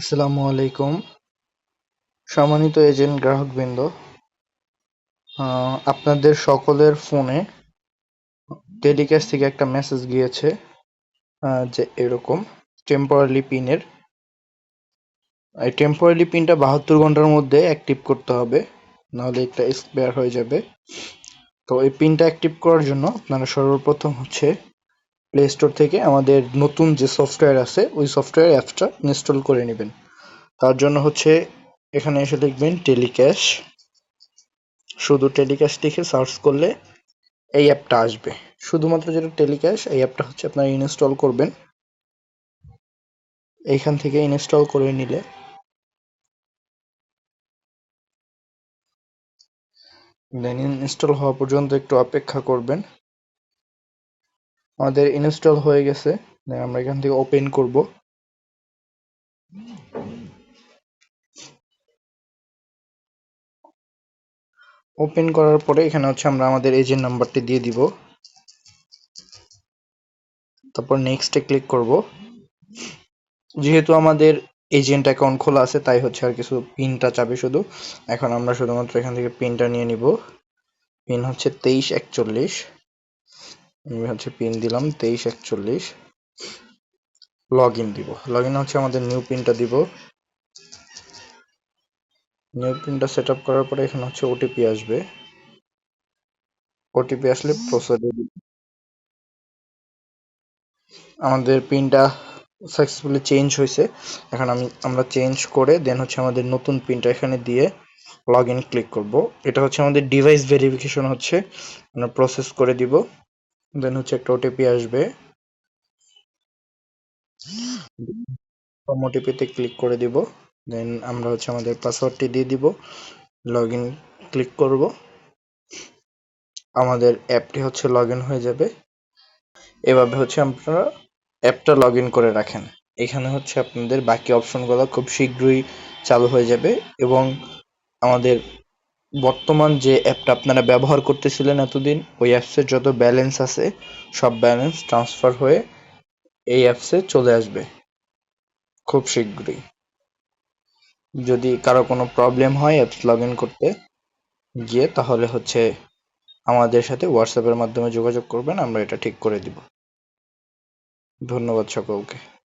আসসালামু আলাইকুম। সম্মানিত এজেন্ট গ্রাহকবৃন্দ আপনাদের সকলের ফোনে টেলিক্যাশ থেকে একটা মেসেজ গিয়েছে যে এরকম টেম্পোরারি পিনের এই টেম্পোরারি পিনটা বাহাত্তর ঘণ্টার মধ্যে অ্যাক্টিভ করতে হবে, নাহলে এটা এক্সপায়ার হয়ে যাবে। তো এই পিনটা অ্যাক্টিভ করার জন্য আপনারা সর্বপ্রথম হচ্ছে প্লে স্টোর থেকে আমাদের নতুন যে সফটওয়্যার আছে, ওই সফটওয়্যার অ্যাপসটা ইনস্টল করে নেবেন। তার জন্য হচ্ছে এখানে এসে লিখবেন টেলিক্যাশ শুধু টেলিক্যাশ লিখে সার্চ করলে এই অ্যাপটা আসবে। শুধুমাত্র যেটা টেলিক্যাশ এই অ্যাপটা হচ্ছে আপনারা ইনস্টল করবেন। এইখান থেকে ইনস্টল করে নিলে দেন ইনস্টল হওয়া পর্যন্ত একটু অপেক্ষা করবেন। আমাদের ইনস্টল হয়ে গেছে। আমরা এখান থেকে ওপেন করব। ওপেন করার পরে এখানে হচ্ছে আমরা আমাদের এজেন্ট নাম্বারটি দিয়ে দিব। তারপর নেক্সটে ক্লিক করব। যেহেতু আমাদের এজেন্ট অ্যাকাউন্ট খোলা আছে, তাই হচ্ছে আর কিছু পিনটা চাবে শুধু। এখন আমরা শুধুমাত্র এখান থেকে পিনটা নিয়ে নিব। পিন হচ্ছে তেইশ একচল্লিশ। আমি হচ্ছে পিন দিলাম তেইশ একচল্লিশ। লগ ইন দিব। লগ ইন হচ্ছে আমাদের নিউ পিনটা দিব। নিউ পিনটা সেট আপ করার পরে এখানে হচ্ছে ওটিপি আসবে। ওটিপি আসলে প্রসেসে আমাদের পিনটা সাকসেসফুলি চেঞ্জ হয়েছে। এখন আমি, আমরা চেঞ্জ করে দেন হচ্ছে আমাদের নতুন পিনটা এখানে দিয়ে লগ ইন ক্লিক করব। এটা হচ্ছে আমাদের ডিভাইস ভেরিফিকেশন হচ্ছে। আমরা প্রসেস করে দিব। দেন হচ্ছে একটা ওটিপি আসবে। ওটিপিতে ক্লিক করে দিব। দেন আমরা হচ্ছে আমাদের পাসওয়ার্ডটি দিয়ে দিব। লগ ইন ক্লিক করব। আমাদের অ্যাপটি হচ্ছে লগ হয়ে যাবে। এভাবে হচ্ছে আপনারা অ্যাপটা লগ করে রাখেন। এখানে হচ্ছে আপনাদের বাকি অপশনগুলো খুব শীঘ্রই চালু হয়ে যাবে এবং আমাদের বর্তমান যে অ্যাপটা আপনারা ব্যবহার করতেছিলেন এতদিন, ওই অ্যাপসের যত ব্যালেন্স আছে, সব ব্যালেন্স ট্রান্সফার হয়ে এই অ্যাপসে চলে আসবে। খুব শীঘ্রই। যদি কারও কোনো প্রবলেম হয় অ্যাপস লগ ইন করতে, গিয়ে তাহলে হচ্ছে আমাদের সাথে হোয়াটসঅ্যাপের মাধ্যমে যোগাযোগ করবেন, আমরা এটা ঠিক করে দিব। ধন্যবাদ সকলকে।